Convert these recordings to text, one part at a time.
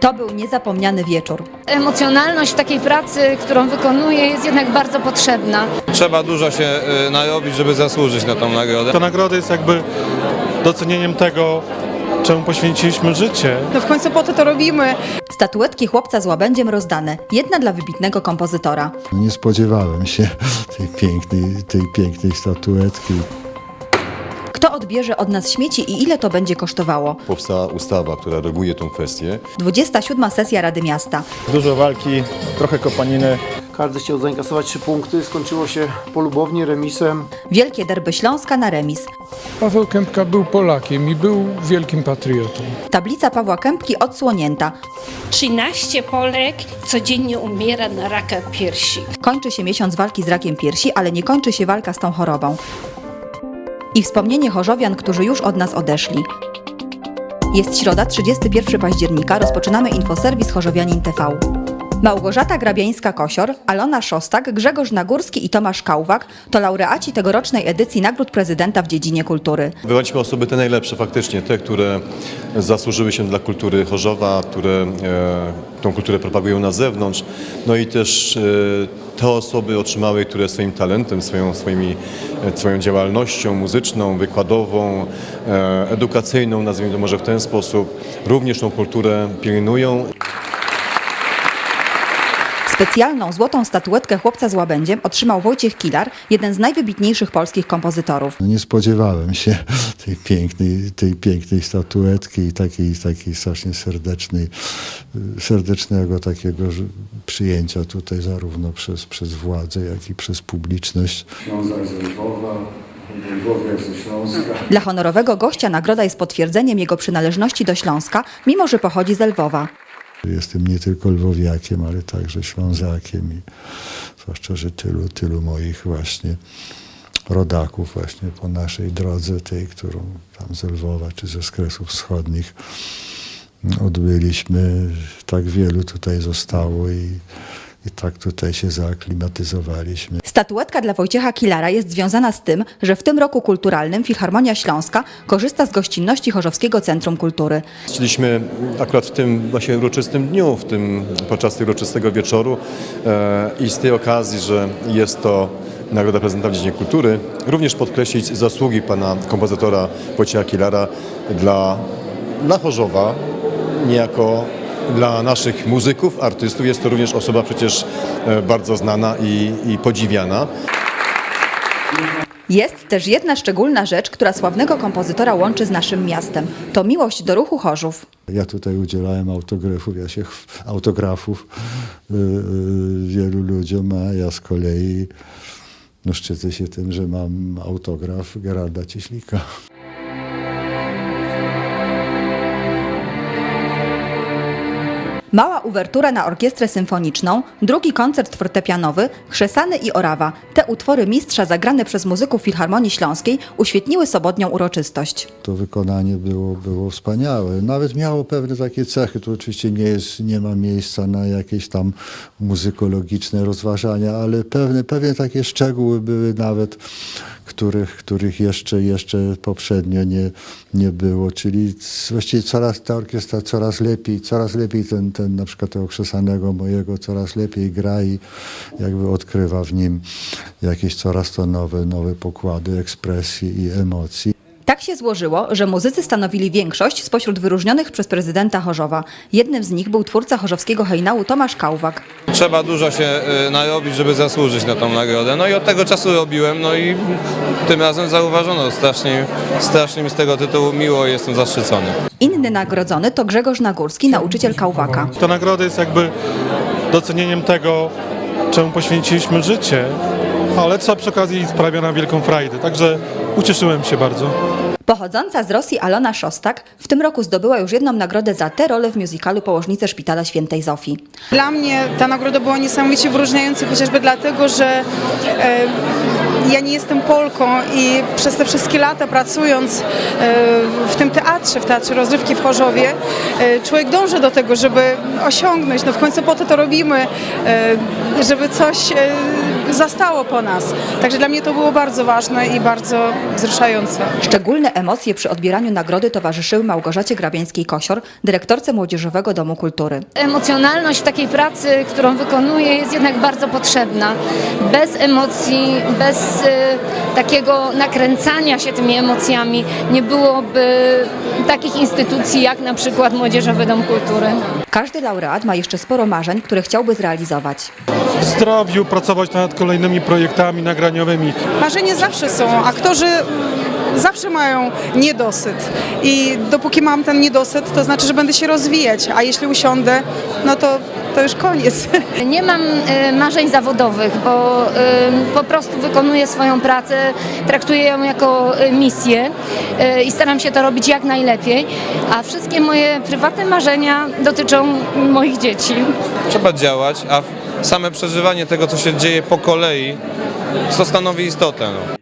To był niezapomniany wieczór. Emocjonalność takiej pracy, którą wykonuję, jest jednak bardzo potrzebna. Trzeba dużo się y, narobić, żeby zasłużyć na tą nagrodę. Ta nagroda jest jakby docenieniem tego, czemu poświęciliśmy życie. No w końcu po to to robimy. Statuetki chłopca z łabędziem rozdane. Jedna dla wybitnego kompozytora. Nie spodziewałem się tej pięknej, tej pięknej statuetki. Kto odbierze od nas śmieci i ile to będzie kosztowało? Powstała ustawa, która reguluje tą kwestię. 27. sesja Rady Miasta. Dużo walki, trochę kopaniny. Każdy chciał zainkasować trzy punkty, skończyło się polubownie remisem. Wielkie derby Śląska na remis. Paweł Kępka był Polakiem i był wielkim patriotą. Tablica Pawła Kępki odsłonięta. 13 Polek codziennie umiera na raka piersi. Kończy się miesiąc walki z rakiem piersi, ale nie kończy się walka z tą chorobą. I wspomnienie chorzowian, którzy już od nas odeszli. Jest środa, 31 października, rozpoczynamy infoserwis Chorzowianin TV. Małgorzata Grabiańska-Kosior, Alona Szostak, Grzegorz Nagórski i Tomasz Kałwak to laureaci tegorocznej edycji Nagród Prezydenta w dziedzinie kultury. Wybraliśmy osoby te najlepsze faktycznie, te, które zasłużyły się dla kultury Chorzowa, które e, tą kulturę propagują na zewnątrz. No i też e, te osoby otrzymały, które swoim talentem, swoją, swoimi, e, swoją działalnością muzyczną, wykładową, e, edukacyjną, nazwijmy to może w ten sposób, również tą kulturę pielęgnują Specjalną złotą statuetkę chłopca z łabędziem otrzymał Wojciech Kilar, jeden z najwybitniejszych polskich kompozytorów. Nie spodziewałem się tej pięknej, tej pięknej statuetki i takiej, takiej strasznie serdecznej, serdecznego takiego przyjęcia tutaj zarówno przez, przez władzę, jak i przez publiczność. Ślązak ze Lwowa, Lwowiak ze Śląska. Dla honorowego gościa nagroda jest potwierdzeniem jego przynależności do Śląska, mimo że pochodzi z Lwowa. Jestem nie tylko lwowiakiem, ale także ślązakiem i zwłaszcza, że tylu, tylu moich właśnie rodaków właśnie po naszej drodze, tej, którą tam z Lwowa czy ze Skresów Wschodnich odbyliśmy, tak wielu tutaj zostało i, i tak tutaj się zaaklimatyzowaliśmy. Statuetka dla Wojciecha Kilara jest związana z tym, że w tym roku kulturalnym Filharmonia Śląska korzysta z gościnności Chorzowskiego Centrum Kultury. Chcieliśmy akurat w tym właśnie uroczystym dniu, w tym podczas tego uroczystego wieczoru e, i z tej okazji, że jest to Nagroda Prezydenta w dziedzinie kultury, również podkreślić zasługi pana kompozytora Wojciecha Kilara dla, dla Chorzowa, niejako dla naszych muzyków, artystów. Jest to również osoba przecież e, bardzo znana i, i podziwiana. Jest też jedna szczególna rzecz, która sławnego kompozytora łączy z naszym miastem. To miłość do ruchu Chorzów. Ja tutaj udzielałem autografów, ja się autografów y, y, wielu ludziom, a ja z kolei no, szczycę się tym, że mam autograf Geralda Cieślika. Mała uwertura na orkiestrę symfoniczną, drugi koncert fortepianowy, Chrzesany i Orawa. Te utwory mistrza zagrane przez muzyków Filharmonii Śląskiej uświetniły sobotnią uroczystość. To wykonanie było, było wspaniałe. Nawet miało pewne takie cechy. Tu oczywiście nie, jest, nie ma miejsca na jakieś tam muzykologiczne rozważania, ale pewne, pewne takie szczegóły były nawet, których, których jeszcze, jeszcze poprzednio nie, nie było. Czyli właściwie coraz ta orkiestra coraz lepiej, coraz lepiej ten, ten na przykład tego krzesanego mojego coraz lepiej gra i jakby odkrywa w nim jakieś coraz to nowe, nowe pokłady ekspresji i emocji. Tak się złożyło, że muzycy stanowili większość spośród wyróżnionych przez prezydenta Chorzowa. Jednym z nich był twórca chorzowskiego hejnału Tomasz Kałwak. Trzeba dużo się y, narobić, żeby zasłużyć na tą nagrodę. No i od tego czasu robiłem, no i tym razem zauważono. Strasznie, strasznie mi z tego tytułu miło i jestem zaszczycony. Inny nagrodzony to Grzegorz Nagórski, nauczyciel Kałwaka. Ta nagroda jest jakby docenieniem tego, czemu poświęciliśmy życie, ale co przy okazji sprawia nam wielką frajdę. Także ucieszyłem się bardzo. Pochodząca z Rosji Alona Szostak w tym roku zdobyła już jedną nagrodę za tę rolę w musicalu Położnice Szpitala Świętej Zofii. Dla mnie ta nagroda była niesamowicie wyróżniająca, chociażby dlatego, że e, ja nie jestem Polką i przez te wszystkie lata pracując e, w tym teatrze, w Teatrze Rozrywki w Chorzowie, e, człowiek dąży do tego, żeby osiągnąć, no w końcu po to to robimy, e, żeby coś e, zastało po nas. Także dla mnie to było bardzo ważne i bardzo wzruszające. Szczególne emocje przy odbieraniu nagrody towarzyszyły Małgorzacie Grabińskiej-Kosior, dyrektorce Młodzieżowego Domu Kultury. Emocjonalność w takiej pracy, którą wykonuję, jest jednak bardzo potrzebna. Bez emocji, bez e, takiego nakręcania się tymi emocjami nie byłoby takich instytucji jak na przykład Młodzieżowy Dom Kultury. Każdy laureat ma jeszcze sporo marzeń, które chciałby zrealizować. W zdrowiu pracować nad kolejnymi projektami nagraniowymi. Marzenia zawsze są. Aktorzy mm, zawsze mają niedosyt. I dopóki mam ten niedosyt, to znaczy, że będę się rozwijać. A jeśli usiądę, no to, to już koniec. Nie mam e, marzeń zawodowych, bo e, po prostu wykonuję swoją pracę, traktuję ją jako e, misję i staram się to robić jak najlepiej, a wszystkie moje prywatne marzenia dotyczą moich dzieci. Trzeba działać, a same przeżywanie tego, co się dzieje po kolei, to stanowi istotę. No.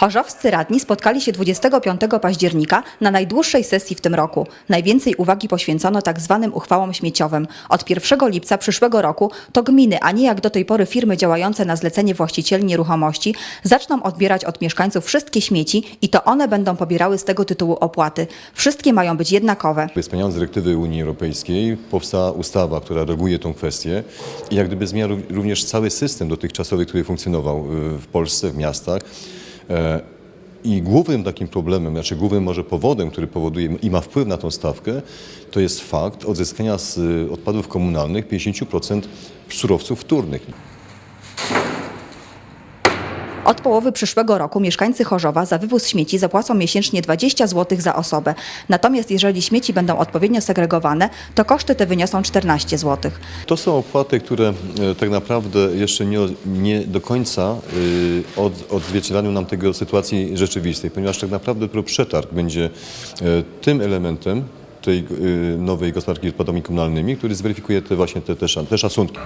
Chorzowscy radni spotkali się 25 października na najdłuższej sesji w tym roku. Najwięcej uwagi poświęcono tak zwanym uchwałom śmieciowym. Od 1 lipca przyszłego roku to gminy, a nie jak do tej pory firmy działające na zlecenie właścicieli nieruchomości, zaczną odbierać od mieszkańców wszystkie śmieci i to one będą pobierały z tego tytułu opłaty. Wszystkie mają być jednakowe. Spełniając dyrektywy Unii Europejskiej powstała ustawa, która reguluje tą kwestię i jak gdyby zmienia ró- również cały system dotychczasowy, który funkcjonował y, w Polsce, w miastach. E, I głównym takim problemem, znaczy głównym może powodem, który powoduje i ma wpływ na tą stawkę, to jest fakt odzyskania z odpadów komunalnych 50% surowców wtórnych. Od połowy przyszłego roku mieszkańcy Chorzowa za wywóz śmieci zapłacą miesięcznie 20 zł za osobę. Natomiast jeżeli śmieci będą odpowiednio segregowane, to koszty te wyniosą 14 zł. To są opłaty, które e, tak naprawdę jeszcze nie, nie do końca y, od, odzwierciedlają nam tego sytuacji rzeczywistej, ponieważ tak naprawdę dopiero przetarg będzie e, tym elementem tej nowej gospodarki odpadami komunalnymi, który zweryfikuje te właśnie te, te, te szacunki.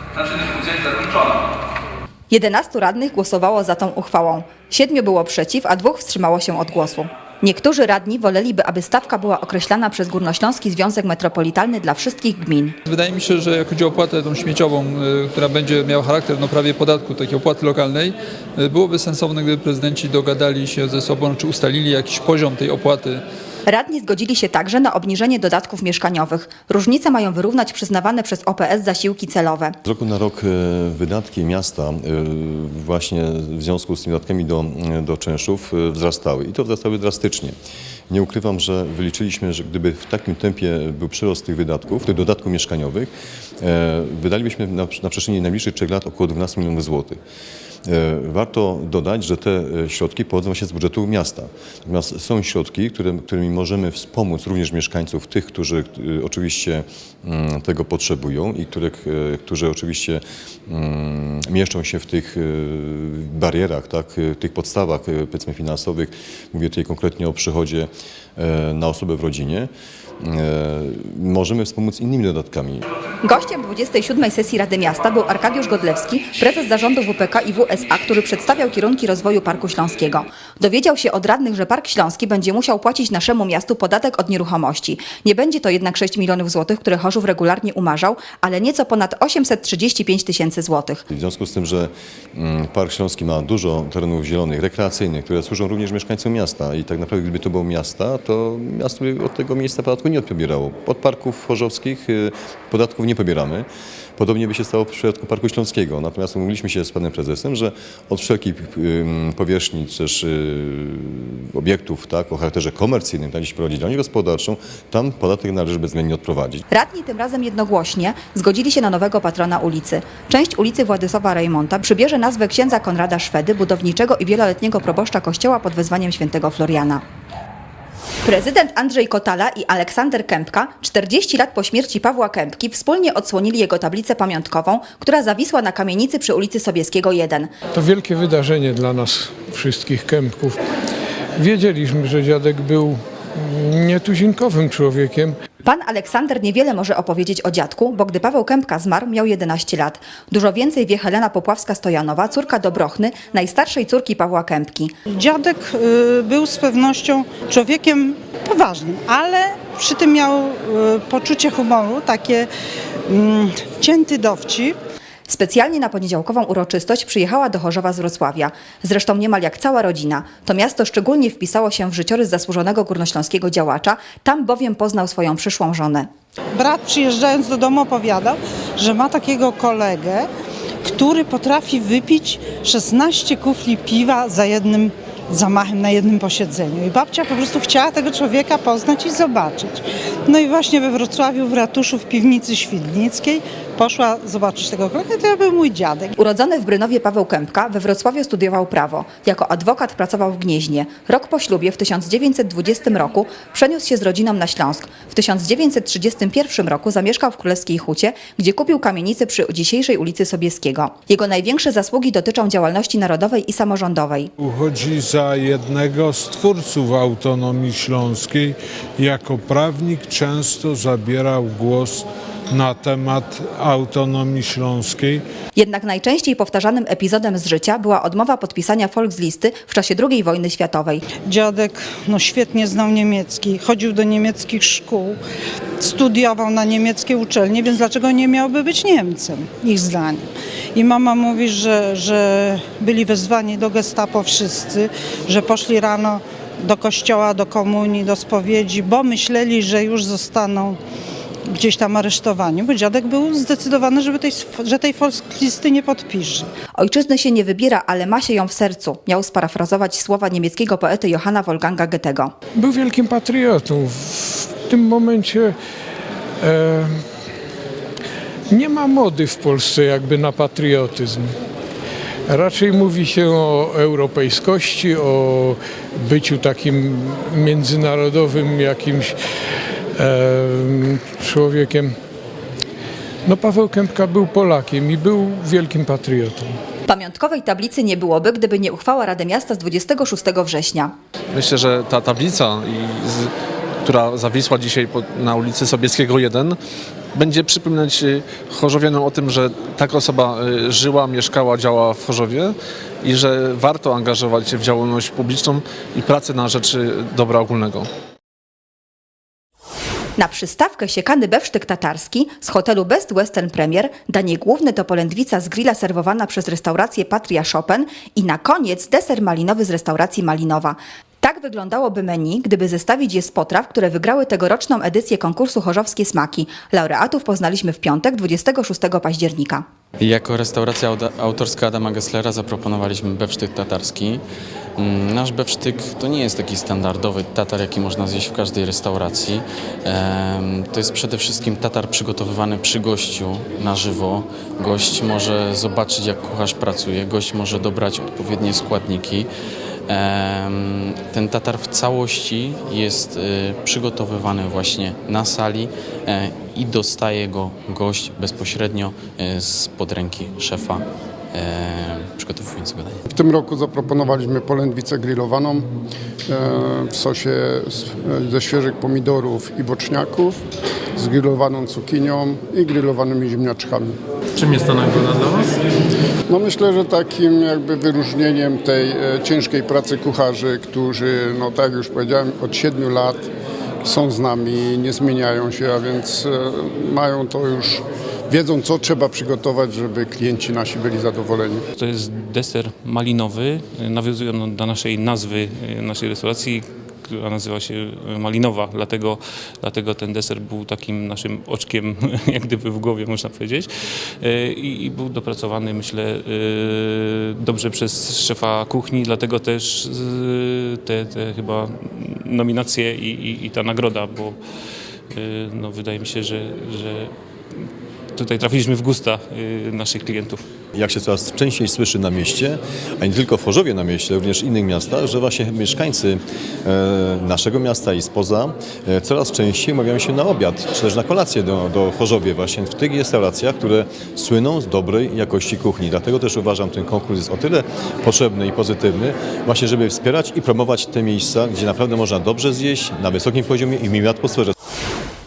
11 radnych głosowało za tą uchwałą. Siedmiu było przeciw, a dwóch wstrzymało się od głosu. Niektórzy radni woleliby, aby stawka była określana przez Górnośląski Związek Metropolitalny dla wszystkich gmin. Wydaje mi się, że jak chodzi o opłatę tą śmieciową, y, która będzie miała charakter no, prawie podatku, takiej opłaty lokalnej, y, byłoby sensowne, gdyby prezydenci dogadali się ze sobą, czy ustalili jakiś poziom tej opłaty. Radni zgodzili się także na obniżenie dodatków mieszkaniowych. Różnice mają wyrównać przyznawane przez OPS zasiłki celowe. Z roku na rok e, wydatki miasta e, właśnie w związku z tymi dodatkami do, do czynszów e, wzrastały i to wzrastały drastycznie. Nie ukrywam, że wyliczyliśmy, że gdyby w takim tempie był przyrost tych wydatków, tych dodatków mieszkaniowych, e, wydalibyśmy na, na przestrzeni najbliższych trzech lat około 12 milionów złotych. E, Warto dodać, że te e, środki pochodzą właśnie z budżetu miasta. Natomiast są środki, które, którymi możemy wspomóc również mieszkańców, tych, którzy e, oczywiście mm, tego potrzebują i których, e, którzy oczywiście mm, mieszczą się w tych barierach, tak, e, tych podstawach powiedzmy finansowych. Mówię tutaj konkretnie o przychodzie na osobę w rodzinie. E, Możemy wspomóc innymi dodatkami. Gościem 27. sesji Rady Miasta był Arkadiusz Godlewski, prezes zarządu WPK i WSA, który przedstawiał kierunki rozwoju Parku Śląskiego. Dowiedział się od radnych, że Park Śląski będzie musiał płacić naszemu miastu podatek od nieruchomości. Nie będzie to jednak 6 milionów złotych, które Chorzów regularnie umarzał, ale nieco ponad 835 tysięcy złotych. W związku z tym, że mm, Park Śląski ma dużo terenów zielonych, rekreacyjnych, które służą również mieszkańcom miasta i tak naprawdę gdyby to było miasta, to miasto by od tego miejsca podatku nie pobierało. Od parków chorzowskich y, podatków nie pobieramy. Podobnie by się stało w przypadku Parku Śląskiego. Natomiast umówiliśmy się z panem prezesem, że od wszelkiej ym, powierzchni czy też y, obiektów tak, o charakterze komercyjnym, tam gdzie się prowadzi działalność gospodarczą, tam podatek należy bezwzględnie odprowadzić. Radni tym razem jednogłośnie zgodzili się na nowego patrona ulicy. Część ulicy Władysława Rejmonta przybierze nazwę księdza Konrada Szwedy, budowniczego i wieloletniego proboszcza kościoła pod wezwaniem świętego Floriana. Prezydent Andrzej Kotala i Aleksander Kępka 40 lat po śmierci Pawła Kępki wspólnie odsłonili jego tablicę pamiątkową, która zawisła na kamienicy przy ulicy Sobieskiego 1. To wielkie wydarzenie dla nas wszystkich kępków. Wiedzieliśmy, że dziadek był nietuzinkowym człowiekiem. Pan Aleksander niewiele może opowiedzieć o dziadku, bo gdy Paweł Kępka zmarł, miał 11 lat. Dużo więcej wie Helena Popławska-Stojanowa, córka Dobrochny, najstarszej córki Pawła Kępki. Dziadek y, był z pewnością człowiekiem poważnym, ale przy tym miał e, poczucie humoru, takie mm, cięty dowcip. Specjalnie na poniedziałkową uroczystość przyjechała do Chorzowa z Wrocławia. Zresztą niemal jak cała rodzina. To miasto szczególnie wpisało się w życiorys zasłużonego górnośląskiego działacza, tam bowiem poznał swoją przyszłą żonę. Brat przyjeżdżając do domu opowiadał, że ma takiego kolegę, który potrafi wypić 16 kufli piwa za jednym zamachem na jednym posiedzeniu. I babcia po prostu chciała tego człowieka poznać i zobaczyć. No i właśnie we Wrocławiu, w ratuszu, w piwnicy Świdnickiej poszła zobaczyć tego kolegę. To był mój dziadek. Urodzony w Brynowie Paweł Kępka we Wrocławiu studiował prawo. Jako adwokat pracował w Gnieźnie. Rok po ślubie w 1920 roku przeniósł się z rodziną na Śląsk. W 1931 roku zamieszkał w Królewskiej Hucie, gdzie kupił kamienicę przy dzisiejszej ulicy Sobieskiego. Jego największe zasługi dotyczą działalności narodowej i samorządowej. Uchodzi za jednego z twórców autonomii śląskiej. Jako prawnik często zabierał głos na temat autonomii śląskiej. Jednak najczęściej powtarzanym epizodem z życia była odmowa podpisania Volkslisty w czasie II wojny światowej. Dziadek no, świetnie znał niemiecki, chodził do niemieckich szkół, studiował na niemieckiej uczelni, więc dlaczego nie miałby być Niemcem, ich zdaniem. I mama mówi, że, że byli wezwani do gestapo wszyscy, że poszli rano do kościoła, do komunii, do spowiedzi, bo myśleli, że już zostaną gdzieś tam aresztowani, bo dziadek był zdecydowany, żeby tej, że tej Volkslisty nie podpisze. Ojczyzny się nie wybiera, ale ma się ją w sercu. Miał sparafrazować słowa niemieckiego poety Johanna Wolfganga Goethego. Był wielkim patriotą. W tym momencie e, nie ma mody w Polsce jakby na patriotyzm. Raczej mówi się o europejskości, o byciu takim międzynarodowym jakimś człowiekiem. No Paweł Kępka był Polakiem i był wielkim patriotą. Pamiątkowej tablicy nie byłoby, gdyby nie uchwała Rady Miasta z 26 września. Myślę, że ta tablica, która zawisła dzisiaj na ulicy Sobieskiego 1, będzie przypominać y, chorzowianom o tym, że taka osoba y, żyła, mieszkała, działała w Chorzowie i że warto angażować się w działalność publiczną i pracę na rzecz y, dobra ogólnego. Na przystawkę siekany bewsztyk tatarski z hotelu Best Western Premier, danie główne to polędwica z grilla serwowana przez restaurację Patria Chopin i na koniec deser malinowy z restauracji Malinowa. Tak wyglądałoby menu, gdyby zestawić je z potraw, które wygrały tegoroczną edycję konkursu Chorzowskie Smaki. Laureatów poznaliśmy w piątek, 26 października. Jako restauracja autorska Adama Gesslera zaproponowaliśmy bewsztyk tatarski. Mm, Nasz bewsztyk to nie jest taki standardowy tatar, jaki można zjeść w każdej restauracji. To jest przede wszystkim tatar przygotowywany przy gościu na żywo. Gość może zobaczyć, jak kucharz pracuje, gość może dobrać odpowiednie składniki. Ten tatar w całości jest y, przygotowywany właśnie na sali e, i dostaje go gość bezpośrednio e, spod ręki szefa e, przygotowującego danie. W tym roku zaproponowaliśmy polędwicę grillowaną e, w sosie z- ze świeżych pomidorów i boczniaków z grillowaną cukinią i grillowanymi ziemniaczkami. Czym jest ta nagroda dla Was? No myślę, że takim jakby wyróżnieniem tej e, ciężkiej pracy kucharzy, którzy, no tak jak już powiedziałem, od 7 lat są z nami, nie zmieniają się, a więc e, mają to już, wiedzą co trzeba przygotować, żeby klienci nasi byli zadowoleni. To jest deser malinowy, nawiązując do naszej nazwy e, naszej restauracji, która nazywa się Malinowa, dlatego, dlatego ten deser był takim naszym oczkiem, jak gdyby w głowie można powiedzieć i, i był dopracowany myślę dobrze przez szefa kuchni, dlatego też te, te chyba nominacje i, i, i ta nagroda, bo no, wydaje mi się, że, że tutaj trafiliśmy w gusta e, naszych klientów. Jak się coraz częściej słyszy na mieście, a nie tylko w Chorzowie na mieście, również w innych miastach, że właśnie mieszkańcy e, naszego miasta i spoza e, coraz częściej umawiają się na obiad, czy też na kolację do, do Chorzowie właśnie w tych restauracjach, które słyną z dobrej jakości kuchni. Dlatego też uważam, ten konkurs jest o tyle potrzebny i pozytywny, właśnie żeby wspierać i promować te miejsca, gdzie naprawdę można dobrze zjeść, na wysokim poziomie i miłej atmosferze.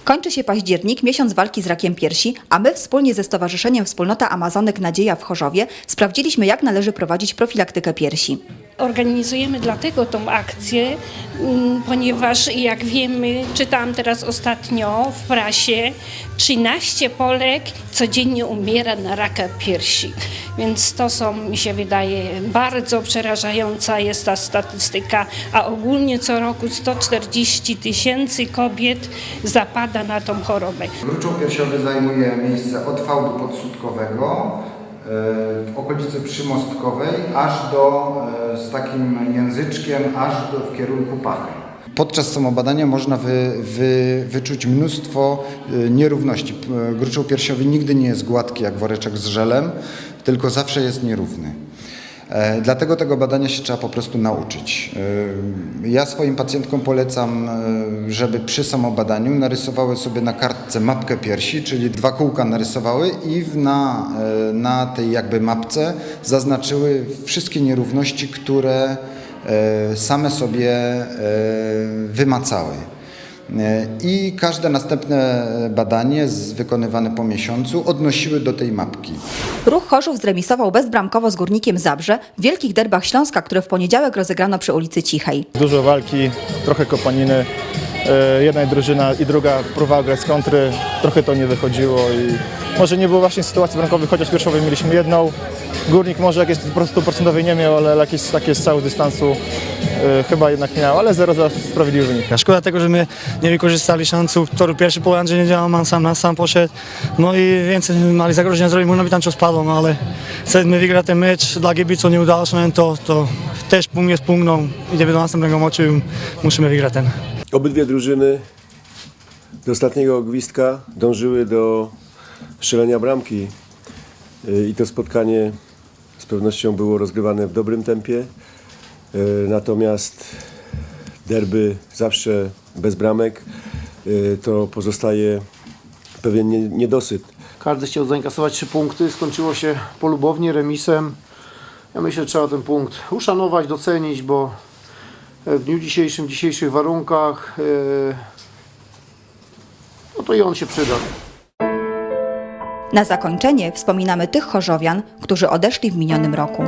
Kończy się październik, miesiąc walki z rakiem piersi, a my wspólnie ze Stowarzyszeniem Wspólnota Amazonek Nadzieja w Chorzowie sprawdziliśmy, jak należy prowadzić profilaktykę piersi. Organizujemy dlatego tą akcję, mm, ponieważ jak wiemy, czytałam teraz ostatnio w prasie, 13 Polek codziennie umiera na raka piersi. Więc to są, mi się wydaje, bardzo przerażająca jest ta statystyka, a ogólnie co roku 140 tysięcy kobiet zapada na tą chorobę. Gruczoł piersiowy zajmuje miejsce od fałdu podsudkowego w okolicy przymostkowej, aż do, e, z takim języczkiem, aż do, w kierunku pachy. Podczas samobadania można wy, wy, wyczuć mnóstwo e, nierówności. P- Gruczoł piersiowy nigdy nie jest gładki jak woreczek z żelem, tylko zawsze jest nierówny. E, Dlatego tego badania się trzeba po prostu nauczyć. E, Ja swoim pacjentkom polecam, e, żeby przy samobadaniu narysowały sobie na kartce mapkę piersi, czyli dwa kółka narysowały i na, na tej jakby mapce zaznaczyły wszystkie nierówności, które same sobie wymacały. E, I każde następne badanie wykonywane po miesiącu odnosiły do tej mapki. Ruch Chorzów zremisował bezbramkowo z Górnikiem Zabrze w wielkich derbach Śląska, które w poniedziałek rozegrano przy ulicy Cichej. Dużo walki, trochę kopaniny. E, Jedna i drużyna i druga próbowała grać z kontry, trochę to nie wychodziło i może nie było właśnie sytuacji bramkowych, chociaż pierwszowej mieliśmy jedną. Górnik może jakieś po prostu procentowej nie miał, ale jakieś takie z całego dystansu e, chyba jednak miał, ale 0 za sprawiedliwy wynik. Szkoda tego, że my nie wykorzystali szansów, toru pierwszy po Andrzej nie działał, on sam na sam poszedł. No i więcej mali zagrożenia zrobić, można by tam co spadło, no ale chcemy wygrać ten mecz, dla Gibico nie udało się, to, to też punkt jest punkt, no idziemy do następnego meczu i musimy wygrać ten. Obydwie drużyny do ostatniego gwizdka dążyły do strzelenia bramki Y, i to spotkanie z pewnością było rozgrywane w dobrym tempie. Y, Natomiast derby zawsze bez bramek y, to pozostaje pewien nie- niedosyt. Każdy chciał zainkasować trzy punkty, skończyło się polubownie, remisem. Ja myślę, że trzeba ten punkt uszanować, docenić, bo w dniu dzisiejszym, w dzisiejszych warunkach, e, no to i on się przyda. Na zakończenie wspominamy tych chorzowian, którzy odeszli w minionym roku.